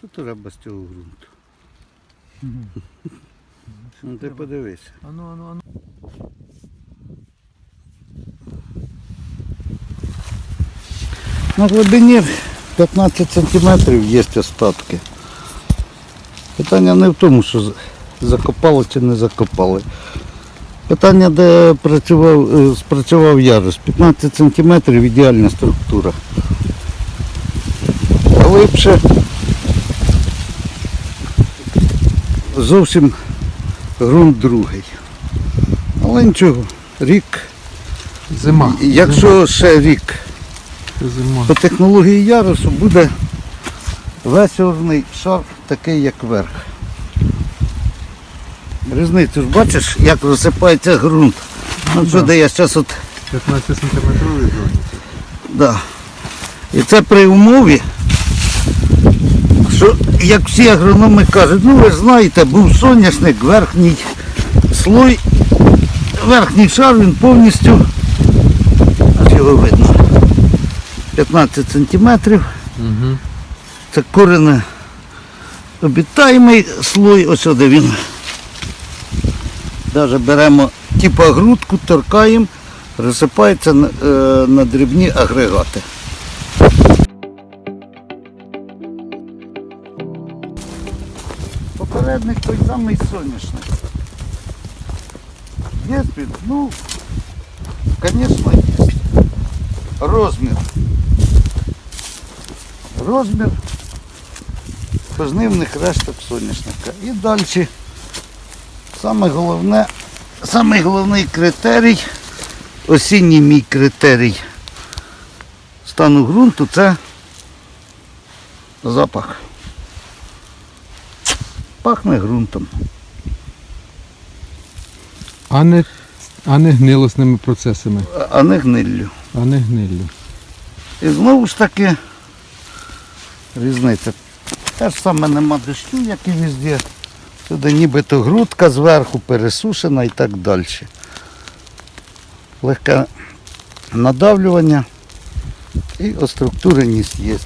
Що треба з цього ґрунту? Ну, ти подивися. Ану, ану, ану. На глибині 15 сантиметрів є остатки. Питання не в тому, що закопали чи не закопали. Питання, де працював, е, спрацював ярус. 15 сантиметрів ідеальна структура. Глибше зовсім ґрунт другий. Але нічого, рік. Зима. Якщо ще рік Зима. по технології ярусу буде весь орний шар такий, як верх. Різницю ж бачиш, як розсипається ґрунт. Ну, що де я зараз от, 15 сантиметровий зоні. да. І це при умові, що як всі агрономи кажуть, ну ви знаєте, був соняшник, верхній слой, верхній шар він повністю, ось його видно, 15 сантиметрів. Угу. Це корене обітаємий слой, ось де він. Даже беремо типу грудку, торкаємо, розсипається на, е, на дрібні агрегати. Попередник той самий соняшник. Є він? Ну, звісно, є. Розмір. Розмір пожнивних решток соняшника. І далі саме головне, самий головний критерій, осінній мій критерій стану ґрунту це запах. Пахне ґрунтом. А не, а не гнилосними процесами, а- не гниллю. а не гниллю. І знову ж таки різниця. Те ж саме нема дощу, як і везде. Сюди нібито грудка зверху пересушена і так далі. Легке надавлювання і оструктуреність є.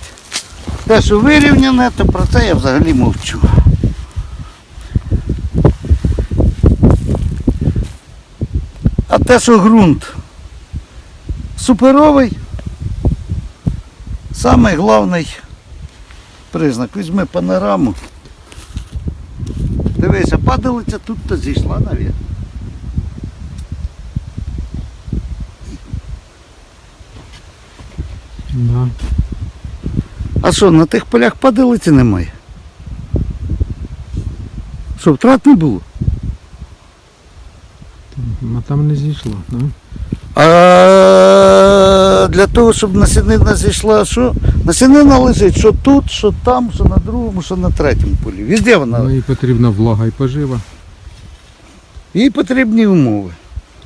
Те, що вирівняне, то про це я взагалі мовчу. А те, що ґрунт суперовий, Самий головний признак. Візьми панораму. Дивися, падалиця тут то зійшла навіть. Да. А що, на тих полях падалиці немає? Що, втрат не було? А там не зійшло. Да? А для того, щоб насінина зійшла, що? Насінина лежить що тут, що там, що на другому, що на третьому полі. Везде вона. Ну і потрібна влага і пожива. Їй потрібні умови.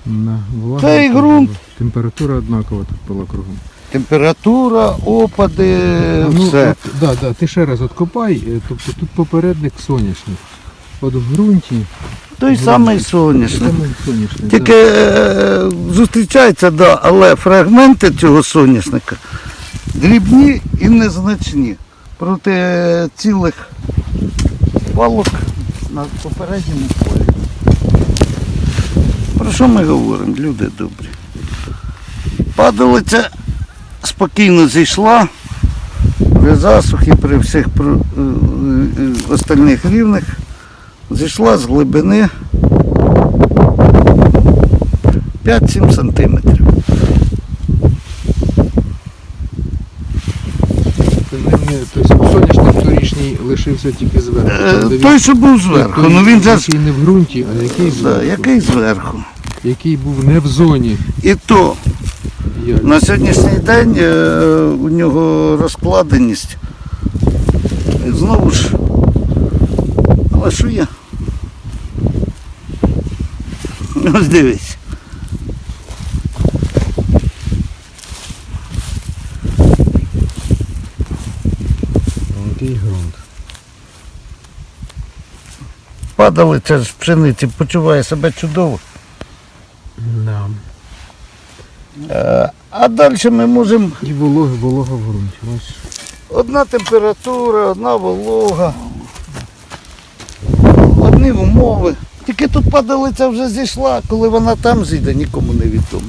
Да, влага Та пожива. ґрунт. Температура однакова тут була кругом. Температура, опади, ну, все. От, да, да, ти ще раз откопай, е, тобто тут попередник соняшник. От в ґрунті Той самий соняшник. Тільки е, зустрічається, да, але фрагменти цього соняшника дрібні і незначні. Проти цілих палок на попередньому полі. Про що ми говоримо, люди добрі? Падалиця спокійно зійшла при засухі, при всіх е, е, остальних рівнях. Зійшла з глибини 5-7 сантиметрів. Тобто соняшник торішній лишився тільки зверху. Е, він- Той, що був зверху, ну він який не в ґрунті, а який да, зверху. який зверху. Який був не в зоні. І то Я- на сьогоднішній день е, у нього розкладеність. І знову ж. Але що є? Ось дивись. Який ґрунт. Падалиця з пшениці почуває себе чудово. Да. Е, А далі ми можемо І волога, волога в ґрунті. Одна температура, одна волога. Одні умови. Тільки тут падалиця вже зійшла, коли вона там зійде, нікому не відомо.